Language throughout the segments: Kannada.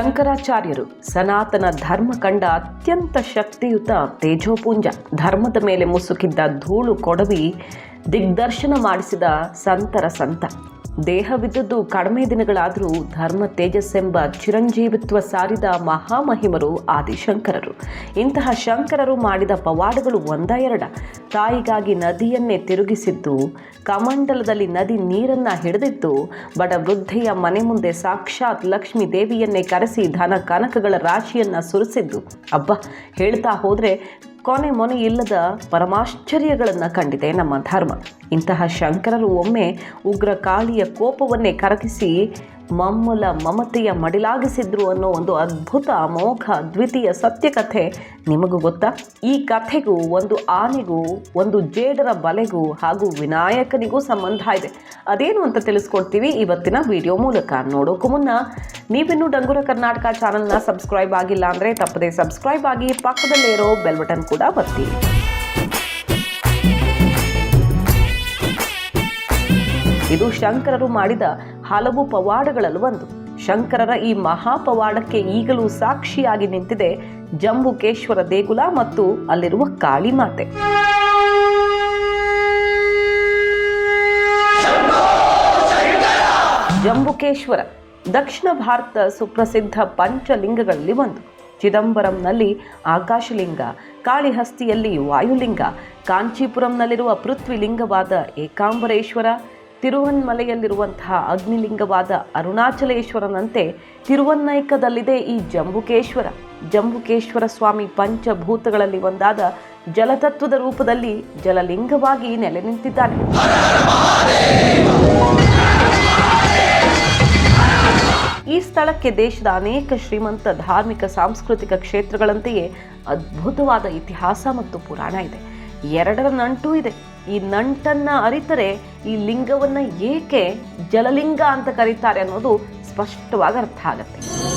ಶಂಕರಾಚಾರ್ಯರು ಸನಾತನ ಧರ್ಮ ಕಂಡ ಅತ್ಯಂತ ಶಕ್ತಿಯುತ ತೇಜೋಪುಂಜ. ಧರ್ಮದ ಮೇಲೆ ಮುಸುಕಿದ್ದ ಧೂಳು ಕೊಡವಿ ದಿಗ್ದರ್ಶನ ಮಾಡಿಸಿದ ಸಂತರ ಸಂತ. ದೇಹವಿದ್ದದ್ದು ಕಡಿಮೆ ದಿನಗಳಾದರೂ ಧರ್ಮ ತೇಜಸ್ಸೆಂಬ ಚಿರಂಜೀವಿತ್ವ ಸಾರಿದ ಮಹಾಮಹಿಮರು ಆದಿಶಂಕರರು. ಇಂತಹ ಶಂಕರರು ಮಾಡಿದ ಪವಾಡಗಳು ಒಂದ ಎರಡ ತಾಯಿಗಾಗಿ ನದಿಯನ್ನೇ ತಿರುಗಿಸಿದ್ದು, ಕಮಂಡಲದಲ್ಲಿ ನದಿ ನೀರನ್ನ ಹಿಡಿದಿದ್ದು, ಬಡ ವೃದ್ಧೆಯ ಮನೆ ಮುಂದೆ ಸಾಕ್ಷಾತ್ ಲಕ್ಷ್ಮೀ ದೇವಿಯನ್ನೇ ಕರೆಸಿ ಧನ ಕನಕಗಳ ರಾಶಿಯನ್ನು ಸುರಿಸಿದ್ದು. ಅಬ್ಬ, ಹೇಳ್ತಾ ಹೋದ್ರೆ ಕೊನೆ ಮೊನೆ ಇಲ್ಲದ ಪರಮಾಶ್ಚರ್ಯಗಳನ್ನು ಕಂಡಿದೆ ನಮ್ಮ ಧರ್ಮ. ಇಂತಹ ಶಂಕರರು ಒಮ್ಮೆ ಉಗ್ರ ಕಾಳಿಯ ಕೋಪವನ್ನೇ ಕರಗಿಸಿ ಮಮ್ಮಲ ಮಮತೆಯ ಮಡಿಲಾಗಿಸಿದ್ರು ಅನ್ನೋ ಒಂದು ಅದ್ಭುತ, ಅಮೋಘ ದ್ವಿತೀಯ ಸತ್ಯಕಥೆ ನಿಮಗೂ ಗೊತ್ತಾ? ಈ ಕಥೆಗೂ, ಒಂದು ಆನೆಗೂ, ಒಂದು ಜೇಡರ ಬಲೆಗೂ ಹಾಗೂ ವಿನಾಯಕನಿಗೂ ಸಂಬಂಧ ಇದೆ. ಅದೇನು ಅಂತ ತಿಳಿಸ್ಕೊಡ್ತೀವಿ ಇವತ್ತಿನ ವಿಡಿಯೋ ಮೂಲಕ. ನೋಡೋಕ್ಕೂ ಮುನ್ನ, ನೀವಿನ್ನೂ ಡಂಗುರ ಕರ್ನಾಟಕ ಚಾನಲ್ನ ಸಬ್ಸ್ಕ್ರೈಬ್ ಆಗಿಲ್ಲ ಅಂದರೆ ತಪ್ಪದೆ ಸಬ್ಸ್ಕ್ರೈಬ್ ಆಗಿ ಪಕ್ಕದಲ್ಲೇ ಇರೋ ಬೆಲ್ ಬಟನ್ ಕೂಡ ಒತ್ತಿ. ಇದು ಶಂಕರರು ಮಾಡಿದ ಹಲವು ಪವಾಡಗಳಲ್ಲಿ ಒಂದು. ಶಂಕರರ ಈ ಮಹಾಪವಾಡಕ್ಕೆ ಈಗಲೂ ಸಾಕ್ಷಿಯಾಗಿ ನಿಂತಿದೆ ಜಂಬುಕೇಶ್ವರ ದೇಗುಲ ಮತ್ತು ಅಲ್ಲಿರುವ ಕಾಳಿಮಾತೆ ಜಂಬುಕೇಶ್ವರ, ದಕ್ಷಿಣ ಭಾರತ ಸುಪ್ರಸಿದ್ಧ ಪಂಚಲಿಂಗಗಳಲ್ಲಿ ಒಂದು. ಚಿದಂಬರಂನಲ್ಲಿ ಆಕಾಶಲಿಂಗ, ಕಾಳಿಹಸ್ತಿಯಲ್ಲಿ ವಾಯುಲಿಂಗ, ಕಾಂಚೀಪುರಂನಲ್ಲಿರುವ ಪೃಥ್ವಿಲಿಂಗವಾದ ಏಕಾಂಬರೇಶ್ವರ ತಿರುವನ್ಮಲೆಯಲ್ಲಿರುವಂತಹ ಅಗ್ನಿಲಿಂಗವಾದ ಅರುಣಾಚಲೇಶ್ವರನಂತೆ ತಿರುವನ್ನೈಕದಲ್ಲಿದೆ ಈ ಜಂಬುಕೇಶ್ವರ. ಜಂಬುಕೇಶ್ವರ ಸ್ವಾಮಿ ಪಂಚಭೂತಗಳಲ್ಲಿ ಒಂದಾದ ಜಲತತ್ವದ ರೂಪದಲ್ಲಿ ಜಲಲಿಂಗವಾಗಿ ನೆಲೆ ನಿಂತಿದ್ದಾನೆ. ಈ ಸ್ಥಳಕ್ಕೆ ದೇಶದ ಅನೇಕ ಶ್ರೀಮಂತ ಧಾರ್ಮಿಕ ಸಾಂಸ್ಕೃತಿಕ ಕ್ಷೇತ್ರಗಳಂತೆಯೇ ಅದ್ಭುತವಾದ ಇತಿಹಾಸ ಮತ್ತು ಪುರಾಣ ಇದೆ. ಎರಡರ ನಂಟೂ ಇದೆ. ಈ ನಂಟನ್ನ ಅರಿತರೆ ಈ ಲಿಂಗವನ್ನ ಏಕೆ ಜಲಲಿಂಗ ಅಂತ ಕರೀತಾರೆ ಅನ್ನೋದು ಸ್ಪಷ್ಟವಾಗಿ ಅರ್ಥ ಆಗತ್ತೆ.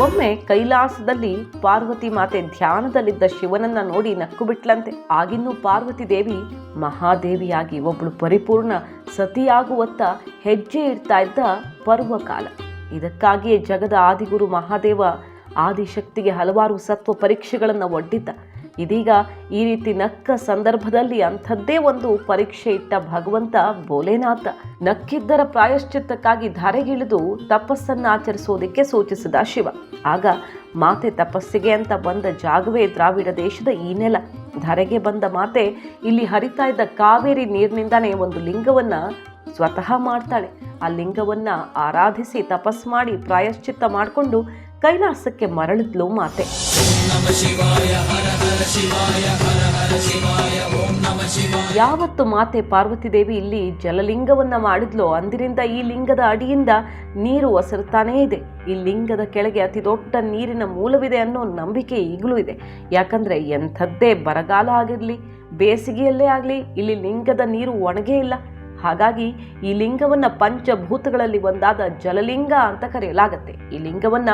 ಒಮ್ಮೆ ಕೈಲಾಸದಲ್ಲಿ ಪಾರ್ವತಿ ಮಾತೆ ಧ್ಯಾನದಲ್ಲಿದ್ದ ಶಿವನನ್ನ ನೋಡಿ ನಕ್ಕು ಬಿಟ್ಲಂತೆ. ಆಗಿನ್ನೂ ಪಾರ್ವತಿ ದೇವಿ ಮಹಾದೇವಿಯಾಗಿ ಒಬ್ಬಳು ಪರಿಪೂರ್ಣ ಸತಿಯಾಗುವತ್ತ ಹೆಜ್ಜೆ ಇಡ್ತಾ ಇದ್ದ ಪರ್ವಕಾಲ. ಇದಕ್ಕಾಗಿಯೇ ಜಗದ ಆದಿಗುರು ಮಹಾದೇವ ಆದಿಶಕ್ತಿಗೆ ಹಲವಾರು ಸತ್ವ ಪರೀಕ್ಷೆಗಳನ್ನು ಒಡ್ಡಿದ್ದ. ಇದೀಗ ಈ ರೀತಿ ನಕ್ಕ ಸಂದರ್ಭದಲ್ಲಿ ಅಂಥದ್ದೇ ಒಂದು ಪರೀಕ್ಷೆ ಇಟ್ಟ ಭಗವಂತ ಭೋಲೆನಾಥ. ನಕ್ಕಿದ್ದರ ಪ್ರಾಯಶ್ಚಿತ್ತಕ್ಕಾಗಿ ಧಾರೆಗಿಳಿದು ತಪಸ್ಸನ್ನು ಆಚರಿಸೋದಕ್ಕೆ ಸೂಚಿಸಿದ ಶಿವ. ಆಗ ಮಾತೆ ತಪಸ್ಸಿಗೆ ಅಂತ ಬಂದ ಜಾಗವೇ ದ್ರಾವಿಡ ದೇಶದ ಈ ನೆಲ. ಧರೆಗೆ ಬಂದ ಮಾತೆ ಇಲ್ಲಿ ಹರಿತಾ ಇದ್ದ ಕಾವೇರಿ ನೀರಿನಿಂದಾನೇ ಒಂದು ಲಿಂಗವನ್ನ ಸ್ವತಃ ಮಾಡ್ತಾಳೆ. ಆ ಲಿಂಗವನ್ನ ಆರಾಧಿಸಿ ತಪಸ್ ಮಾಡಿ ಪ್ರಾಯಶ್ಚಿತ್ತ ಮಾಡಿಕೊಂಡು ಕೈಲಾಸಕ್ಕೆ ಮರಳಿದ್ಲು ಮಾತೆ. ಯಾವತ್ತು ಮಾತೆ ಪಾರ್ವತಿ ದೇವಿ ಇಲ್ಲಿ ಜಲಲಿಂಗವನ್ನ ಮಾಡಿದ್ಲೋ, ಅಂದಿನಿಂದ ಈ ಲಿಂಗದ ಅಡಿಯಿಂದ ನೀರು ಒಸರುತ್ತಾನೇ ಇದೆ. ಈ ಲಿಂಗದ ಕೆಳಗೆ ಅತಿ ದೊಡ್ಡ ನೀರಿನ ಮೂಲವಿದೆ ಅನ್ನೋ ನಂಬಿಕೆ ಈಗಲೂ ಇದೆ. ಯಾಕಂದ್ರೆ ಎಂಥದ್ದೇ ಬರಗಾಲ ಆಗಿರಲಿ, ಬೇಸಿಗೆಯಲ್ಲೇ ಆಗಲಿ, ಇಲ್ಲಿ ಲಿಂಗದ ನೀರು ಒಣಗೇ ಇಲ್ಲ. ಹಾಗಾಗಿ ಈ ಲಿಂಗವನ್ನ ಪಂಚಭೂತಗಳಲ್ಲಿ ಒಂದಾದ ಜಲಲಿಂಗ ಅಂತ ಕರೆಯಲಾಗತ್ತೆ. ಈ ಲಿಂಗವನ್ನ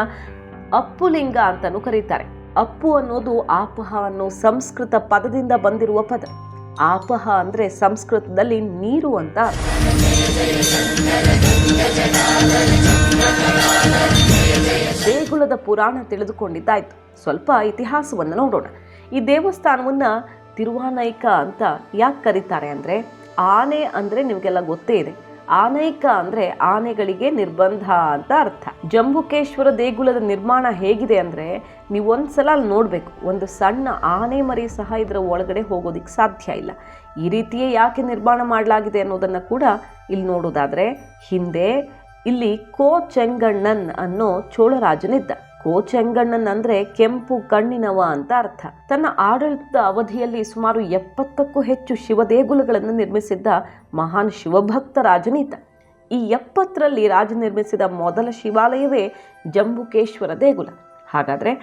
ಅಪ್ಪುಲಿಂಗ ಅಂತಲೂ ಕರೀತಾರೆ. ಅಪ್ಪು ಅನ್ನೋದು ಆಪಹ ಅನ್ನೋ ಸಂಸ್ಕೃತ ಪದದಿಂದ ಬಂದಿರುವ ಪದ. ಆಪಹ ಅಂದ್ರೆ ಸಂಸ್ಕೃತದಲ್ಲಿ ನೀರು ಅಂತ. ದೇಗುಲದ ಪುರಾಣ ತಿಳಿದುಕೊಂಡಿದ್ದಾಯ್ತು. ಸ್ವಲ್ಪ ಇತಿಹಾಸವನ್ನು ನೋಡೋಣ. ಈ ದೇವಸ್ಥಾನವನ್ನ ತಿರುವಾನೈಕ ಅಂತ ಯಾಕೆ ಕರೀತಾರೆ ಅಂದ್ರೆ ಆನೆ ಅಂದ್ರೆ ನಿಮಗೆಲ್ಲ ಗೊತ್ತೇ ಇದೆ. ಆನೈಕ ಅಂದ್ರೆ ಆನೆಗಳಿಗೆ ನಿರ್ಬಂಧ ಅಂತ ಅರ್ಥ. ಜಂಬುಕೇಶ್ವರ ದೇಗುಲದ ನಿರ್ಮಾಣ ಹೇಗಿದೆ ಅಂದ್ರೆ ನೀವು ಒಂದ್ಸಲ ಅಲ್ಲಿ ನೋಡಬೇಕು. ಒಂದು ಸಣ್ಣ ಆನೆ ಮರಿ ಸಹ ಇದರ ಒಳಗಡೆ ಹೋಗೋದಿಕ್ಕೆ ಸಾಧ್ಯ ಇಲ್ಲ. ಈ ರೀತಿಯೇ ಯಾಕೆ ನಿರ್ಮಾಣ ಮಾಡಲಾಗಿದೆ ಅನ್ನೋದನ್ನ ಕೂಡ ಇಲ್ಲಿ ನೋಡೋದಾದ್ರೆ ಹಿಂದೆ ಇಲ್ಲಿ ಕೋ ಚೆಂಗಣ್ಣನ್ ಅನ್ನೋ ಚೋಳರಾಜನಿದ್ದ. ಕೋ ಚೆಂಗಣ್ಣನ್ ಅಂದ್ರೆ ಕೆಂಪು ಕಣ್ಣಿನವ ಅಂತ ಅರ್ಥ. ತನ್ನ ಆಡಳಿತದ ಅವಧಿಯಲ್ಲಿ ಸುಮಾರು ಎಪ್ಪತ್ತಕ್ಕೂ ಹೆಚ್ಚು ಶಿವದೇಗುಲಗಳನ್ನು ನಿರ್ಮಿಸಿದ್ದ ಮಹಾನ್ ಶಿವಭಕ್ತ ರಾಜನೀತ. ಈ ಎಪ್ಪತ್ತರಲ್ಲಿ ರಾಜ ನಿರ್ಮಿಸಿದ ಮೊದಲ ಶಿವಾಲಯವೇ ಜಂಬುಕೇಶ್ವರ ದೇಗುಲ. ಹಾಗಾದ್ರೆ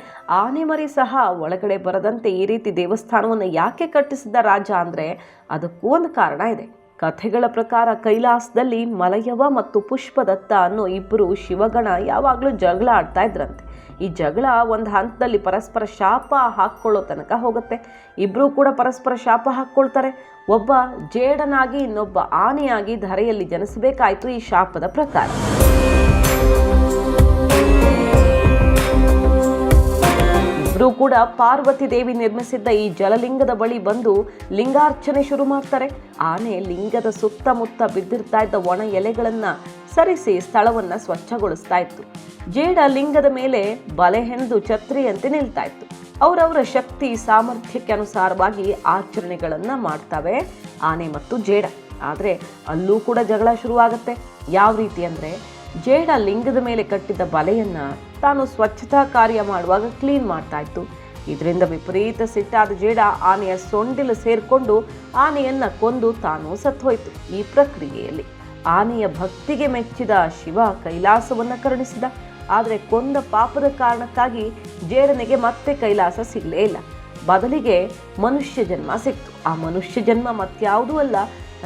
ಆನೆಮರಿ ಸಹ ಒಳಗಡೆ ಬರದಂತೆ ಈ ರೀತಿ ದೇವಸ್ಥಾನವನ್ನು ಯಾಕೆ ಕಟ್ಟಿಸಿದ ರಾಜ ಅಂದ್ರೆ ಅದಕ್ಕೂ ಒಂದು ಕಾರಣ ಇದೆ. ಕಥೆಗಳ ಪ್ರಕಾರ ಕೈಲಾಸದಲ್ಲಿ ಮಲಯವ ಮತ್ತು ಪುಷ್ಪದತ್ತ ಅನ್ನೋ ಇಬ್ಬರು ಶಿವಗಣ ಯಾವಾಗಲೂ ಜಗಳ ಆಡ್ತಾ ಇದ್ರಂತೆ. ಈ ಜಗಳ ಒಂದು ಹಂತದಲ್ಲಿ ಪರಸ್ಪರ ಶಾಪ ಹಾಕ್ಕೊಳ್ಳೋ ತನಕ ಹೋಗುತ್ತೆ. ಇಬ್ಬರೂ ಕೂಡ ಪರಸ್ಪರ ಶಾಪ ಹಾಕ್ಕೊಳ್ತಾರೆ. ಒಬ್ಬ ಜೇಡನಾಗಿ ಇನ್ನೊಬ್ಬ ಆನೆಯಾಗಿ ಧರೆಯಲ್ಲಿ ಜನಿಸಬೇಕಾಯಿತು ಈ ಶಾಪದ ಪ್ರಕಾರ. ಇಬ್ರು ಕೂಡ ಪಾರ್ವತಿ ದೇವಿ ನಿರ್ಮಿಸಿದ್ದ ಈ ಜಲಲಿಂಗದ ಬಳಿ ಬಂದು ಲಿಂಗಾರ್ಚನೆ ಶುರು ಮಾಡ್ತಾರೆ. ಆನೆ ಲಿಂಗದ ಸುತ್ತಮುತ್ತ ಬಿದ್ದಿರ್ತಾ ಇದ್ದ ಒಣ ಎಲೆಗಳನ್ನು ಸರಿಸಿ ಸ್ಥಳವನ್ನ ಸ್ವಚ್ಛಗೊಳಿಸ್ತಾ ಇತ್ತು. ಜೇಡ ಲಿಂಗದ ಮೇಲೆ ಬಲೆ ಹೆಣೆದು ಛತ್ರಿಯಂತೆ ನಿಲ್ತಾ ಇತ್ತು. ಅವರವರ ಶಕ್ತಿ ಸಾಮರ್ಥ್ಯಕ್ಕೆ ಅನುಸಾರವಾಗಿ ಆಚರಣೆಗಳನ್ನು ಮಾಡ್ತವೆ ಆನೆ ಮತ್ತು ಜೇಡ. ಆದರೆ ಅಲ್ಲೂ ಕೂಡ ಜಗಳ ಶುರುವಾಗುತ್ತೆ. ಯಾವ ರೀತಿ ಅಂದರೆ ಜೇಡ ಲಿಂಗದ ಮೇಲೆ ಕಟ್ಟಿದ್ದ ಬಲೆಯನ್ನ ತಾನು ಸ್ವಚ್ಛತಾ ಕಾರ್ಯ ಮಾಡುವಾಗ ಕ್ಲೀನ್ ಮಾಡ್ತಾ ಇತ್ತು ಇದರಿಂದ ವಿಪರೀತ ಸಿಟ್ಟಾದ ಜೇಡ ಆನೆಯ ಸೊಂಡಿಲು ಸೇರಿಕೊಂಡು ಆನೆಯನ್ನು ಕೊಂದು ತಾನು ಸತ್ತೋಯ್ತು ಈ ಪ್ರಕ್ರಿಯೆಯಲ್ಲಿ. ಆನೆಯ ಭಕ್ತಿಗೆ ಮೆಚ್ಚಿದ ಶಿವ ಕೈಲಾಸವನ್ನ ಕರುಣಿಸಿದ. ಆದರೆ ಕೊಂದ ಪಾಪದ ಕಾರಣಕ್ಕಾಗಿ ಜೇಡನಿಗೆ ಮತ್ತೆ ಕೈಲಾಸ ಸಿಗಲೇ ಇಲ್ಲ. ಬದಲಿಗೆ ಮನುಷ್ಯ ಜನ್ಮ ಸಿಕ್ತು. ಆ ಮನುಷ್ಯ ಜನ್ಮ ಮತ್ಯಾವುದೂ ಅಲ್ಲ,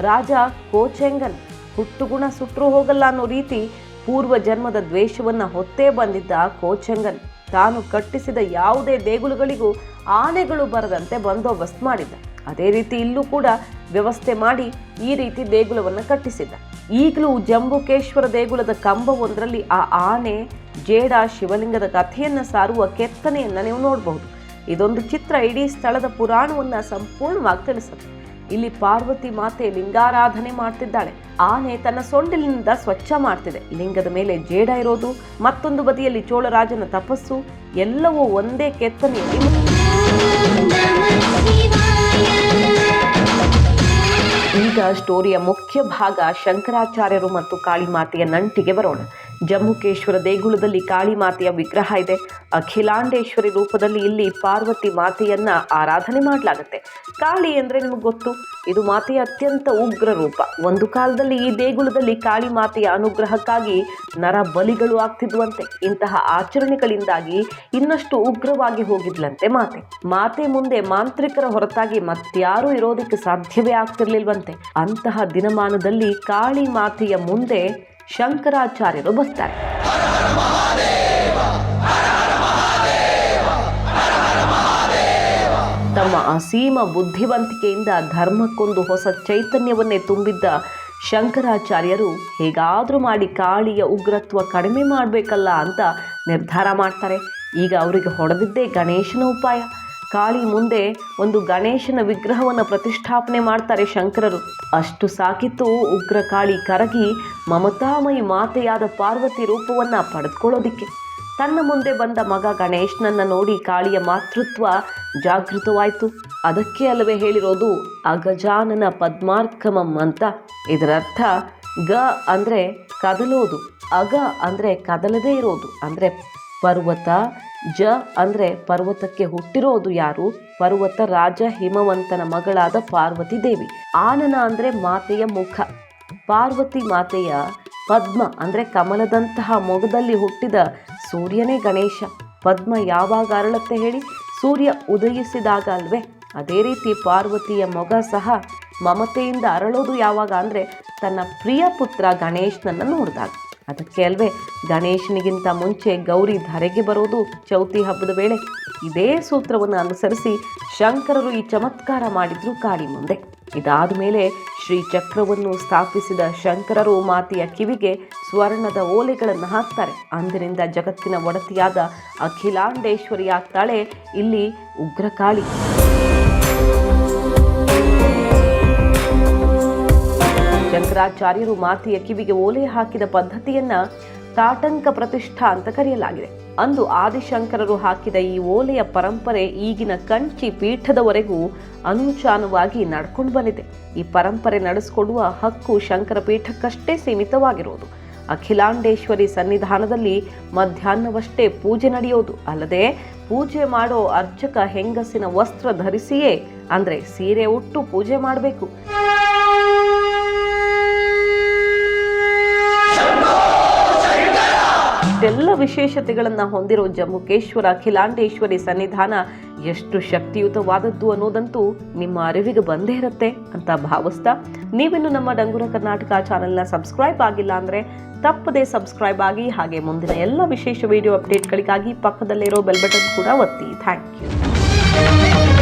ರಾಜ ಕೋಚೆಂಗನ್. ಹುಟ್ಟುಗುಣ ಸುಟ್ಟರು ಹೋಗಲ್ಲ ಅನ್ನೋ ರೀತಿ ಪೂರ್ವ ಜನ್ಮದ ದ್ವೇಷವನ್ನು ಹೊತ್ತೇ ಬಂದಿದ್ದ ಕೋಚಂಗನ್, ತಾನು ಕಟ್ಟಿಸಿದ ಯಾವುದೇ ದೇಗುಲಗಳಿಗೂ ಆನೆಗಳು ಬರದಂತೆ ಬಂದೋಬಸ್ತ್ ಮಾಡಿದ್ದ ಅದೇ ರೀತಿ ಇಲ್ಲೂ ಕೂಡ ವ್ಯವಸ್ಥೆ ಮಾಡಿ ಈ ರೀತಿ ದೇಗುಲವನ್ನು ಕಟ್ಟಿಸಿದ್ದ ಈಗಲೂ ಜಂಬುಕೇಶ್ವರ ದೇಗುಲದ ಕಂಬವೊಂದರಲ್ಲಿ ಆ ಆನೆ, ಜೇಡ, ಶಿವಲಿಂಗದ ಕಥೆಯನ್ನು ಸಾರುವ ಕೆತ್ತನೆಯನ್ನು ನೀವು ನೋಡಬಹುದು. ಇದೊಂದು ಚಿತ್ರ ಇಡೀ ಸ್ಥಳದ ಪುರಾಣವನ್ನು ಸಂಪೂರ್ಣವಾಗಿ ತಿಳಿಸುತ್ತೆ. ಇಲ್ಲಿ ಪಾರ್ವತಿ ಮಾತೆ ಲಿಂಗಾರಾಧನೆ ಮಾಡ್ತಿದ್ದಾಳೆ. ಆನೆ ತನ್ನ ಸೊಂಡಿಲಿನಿಂದ ಸ್ವಚ್ಛ ಮಾಡ್ತಿದೆ. ಲಿಂಗದ ಮೇಲೆ ಜೇಡ ಇರೋದು, ಮತ್ತೊಂದು ಬದಿಯಲ್ಲಿ ಚೋಳರಾಜನ ತಪಸ್ಸು, ಎಲ್ಲವೂ ಒಂದೇ ಕೆತ್ತನೆಯಲ್ಲಿ ಈಗ ಸ್ಟೋರಿಯ ಮುಖ್ಯ ಭಾಗ ಶಂಕರಾಚಾರ್ಯರು ಮತ್ತು ಕಾಳಿಮಾತೆಯ ನಂಟಿಗೆ ಬರೋಣ. ಜಮ್ಮುಕೇಶ್ವರ ದೇಗುಲದಲ್ಲಿ ಕಾಳಿ ಮಾತೆಯ ವಿಗ್ರಹ ಇದೆ. ಅಖಿಲಾಂಡೇಶ್ವರಿ ರೂಪದಲ್ಲಿ ಇಲ್ಲಿ ಪಾರ್ವತಿ ಮಾತೆಯನ್ನ ಆರಾಧನೆ ಮಾಡಲಾಗುತ್ತೆ. ಕಾಳಿ ಅಂದ್ರೆ ನಿಮಗೆ ಗೊತ್ತು, ಇದು ಮಾತೆಯ ಅತ್ಯಂತ ಉಗ್ರ ರೂಪ. ಒಂದು ಕಾಲದಲ್ಲಿ ಈ ದೇಗುಲದಲ್ಲಿ ಕಾಳಿ ಮಾತೆಯ ಅನುಗ್ರಹಕ್ಕಾಗಿ ನರ ಬಲಿಗಳು ಆಗ್ತಿದ್ವಂತೆ. ಇಂತಹ ಆಚರಣೆಗಳಿಂದಾಗಿ ಇನ್ನಷ್ಟು ಉಗ್ರವಾಗಿ ಹೋಗಿದ್ಲಂತೆ ಮಾತೆ. ಮಾತೆ ಮುಂದೆ ಮಾಂತ್ರಿಕರ ಹೊರತಾಗಿ ಮತ್ಯಾರೂ ಇರೋದಕ್ಕೆ ಸಾಧ್ಯವೇ ಆಗ್ತಿರ್ಲಿಲ್ವಂತೆ. ಅಂತಹ ದಿನಮಾನದಲ್ಲಿ ಕಾಳಿ ಮಾತೆಯ ಮುಂದೆ ಶಂಕರಾಚಾರ್ಯರು ಬರ್ತಾರೆ ತಮ್ಮ ಅಸೀಮ ಬುದ್ಧಿವಂತಿಕೆಯಿಂದ ಧರ್ಮಕ್ಕೊಂದು ಹೊಸ ಚೈತನ್ಯವನ್ನೇ ತುಂಬಿದ್ದ ಶಂಕರಾಚಾರ್ಯರು ಹೇಗಾದರೂ ಮಾಡಿ ಕಾಳಿಯ ಉಗ್ರತ್ವ ಕಡಿಮೆ ಮಾಡಬೇಕಲ್ಲ ಅಂತ ನಿರ್ಧಾರ ಮಾಡ್ತಾರೆ. ಈಗ ಅವರಿಗೆ ಹೊಡೆದಿದ್ದೇ ಗಣೇಶನ ಉಪಾಯ. ಕಾಳಿ ಮುಂದೆ ಒಂದು ಗಣೇಶನ ವಿಗ್ರಹವನ್ನು ಪ್ರತಿಷ್ಠಾಪನೆ ಮಾಡ್ತಾರೆ ಶಂಕರರು. ಅಷ್ಟು ಸಾಕಿತ್ತು ಉಗ್ರ ಕಾಳಿ ಕರಗಿ ಮಮತಾಮಯಿ ಮಾತೆಯಾದ ಪಾರ್ವತಿ ರೂಪವನ್ನು ಪಡೆದುಕೊಳ್ಳೋದಿಕ್ಕೆ ತನ್ನ ಮುಂದೆ ಬಂದ ಮಗ ಗಣೇಶನನ್ನು ನೋಡಿ ಕಾಳಿಯ ಮಾತೃತ್ವ ಜಾಗೃತವಾಯಿತು. ಅದಕ್ಕೆ ಅಲ್ಲವೇ ಹೇಳಿರೋದು ಅಗಜಾನನ ಪದ್ಮಾರ್ಕಮಂ ಅಂತ ಇದರರ್ಥ ಗ ಅಂದರೆ ಕದಲೋದು, ಅಗ ಅಂದರೆ ಕದಲದೇ ಇರೋದು, ಅಂದರೆ ಪರ್ವತ ಜ ಅಂದರೆ ಪರ್ವತಕ್ಕೆ ಹುಟ್ಟಿರೋದು ಯಾರು? ಪರ್ವತ ರಾಜ ಹಿಮವಂತನ ಮಗಳಾದ ಪಾರ್ವತಿ ದೇವಿ. ಆನನ ಅಂದರೆ ಮಾತೆಯ ಮುಖ. ಪಾರ್ವತಿ ಮಾತೆಯ ಪದ್ಮ ಅಂದರೆ ಕಮಲದಂತಹ ಮೊಗದಲ್ಲಿ ಹುಟ್ಟಿದ ಸೂರ್ಯನೇ ಗಣೇಶ. ಪದ್ಮ ಯಾವಾಗ ಅರಳತ್ತೆ ಹೇಳಿ? ಸೂರ್ಯ ಉದಯಿಸಿದಾಗ ಅಲ್ವೇ? ಅದೇ ರೀತಿ ಪಾರ್ವತಿಯ ಮೊಗ ಸಹ ಮಮತೆಯಿಂದ ಅರಳೋದು ಯಾವಾಗ ಅಂದರೆ ತನ್ನ ಪ್ರಿಯ ಪುತ್ರ ಗಣೇಶನನ್ನು ನೋಡಿದಾಗ. ಅದಕ್ಕೆ ಅಲ್ವೇ ಗಣೇಶನಿಗಿಂತ ಮುಂಚೆ ಗೌರಿ ಧರೆಗೆ ಬರೋದು ಚೌತಿ ಹಬ್ಬದ ವೇಳೆ. ಇದೇ ಸೂತ್ರವನ್ನು ಅನುಸರಿಸಿ ಶಂಕರರು ಈ ಚಮತ್ಕಾರ ಮಾಡಿದ್ರು ಕಾಳಿ ಮುಂದೆ. ಇದಾದ ಮೇಲೆ ಶ್ರೀ ಚಕ್ರವನ್ನು ಸ್ಥಾಪಿಸಿದ ಶಂಕರರು ಮಾತೆಯ ಕಿವಿಗೆ ಸ್ವರ್ಣದ ಓಲೆಗಳನ್ನು ಹಾಕ್ತಾರೆ. ಅಂದಿನಿಂದ ಜಗತ್ತಿನ ಒಡತಿಯಾದ ಅಖಿಲಾಂಡೇಶ್ವರಿ ಆಗ್ತಾಳೆ ಇಲ್ಲಿ ಉಗ್ರಕಾಳಿ. ಶಂಕರಾಚಾರ್ಯರು ಮಾತೆಯ ಕಿವಿಗೆ ಓಲೆ ಹಾಕಿದ ಪದ್ಧತಿಯನ್ನ ತಾಟಂಕ ಪ್ರತಿಷ್ಠಾ ಅಂತ ಕರೆಯಲಾಗಿದೆ. ಅಂದು ಆದಿಶಂಕರರು ಹಾಕಿದ ಈ ಓಲೆಯ ಪರಂಪರೆ ಈಗಿನ ಕಂಚಿ ಪೀಠದವರೆಗೂ ಅನುಚಾನವಾಗಿ ನಡ್ಕೊಂಡು ಬಂದಿದೆ. ಈ ಪರಂಪರೆ ನಡೆಸಿಕೊಡುವ ಹಕ್ಕು ಶಂಕರ ಪೀಠಕ್ಕಷ್ಟೇ ಸೀಮಿತವಾಗಿರುವುದು ಅಖಿಲಾಂಡೇಶ್ವರಿ ಸನ್ನಿಧಾನದಲ್ಲಿ ಮಧ್ಯಾಹ್ನವಷ್ಟೇ ಪೂಜೆ ನಡೆಯೋದು. ಅಲ್ಲದೆ ಪೂಜೆ ಮಾಡೋ ಅರ್ಚಕ ಹೆಂಗಸಿನ ವಸ್ತ್ರ ಧರಿಸಿಯೇ ಅಂದ್ರೆ ಸೀರೆ ಉಟ್ಟು ಪೂಜೆ ಮಾಡಬೇಕು. ಇಷ್ಟೆಲ್ಲ ವಿಶೇಷತೆಗಳನ್ನು ಹೊಂದಿರೋ ಜಮ್ಮುಕೇಶ್ವರ ಅಖಿಲಾಂಡೇಶ್ವರಿ ಸನ್ನಿಧಾನ ಎಷ್ಟು ಶಕ್ತಿಯುತವಾದದ್ದು ಅನ್ನೋದಂತೂ ನಿಮ್ಮ ಅರಿವಿಗೆ ಬಂದೇ ಇರುತ್ತೆ ಅಂತ ಭಾವಿಸ್ತಾ ನೀವಿನ್ನು ನಮ್ಮ ಡಂಗುರ ಕರ್ನಾಟಕ ಚಾನೆಲ್ನ ಸಬ್ಸ್ಕ್ರೈಬ್ ಆಗಿಲ್ಲ ಅಂದರೆ ತಪ್ಪದೇ ಸಬ್ಸ್ಕ್ರೈಬ್ ಆಗಿ ಹಾಗೆ ಮುಂದಿನ ಎಲ್ಲ ವಿಶೇಷ ವಿಡಿಯೋ ಅಪ್ಡೇಟ್ಗಳಿಗಾಗಿ ಪಕ್ಕದಲ್ಲಿರೋ ಬೆಲ್ ಬಟನ್ ಕೂಡ ಒತ್ತಿ. Thank you.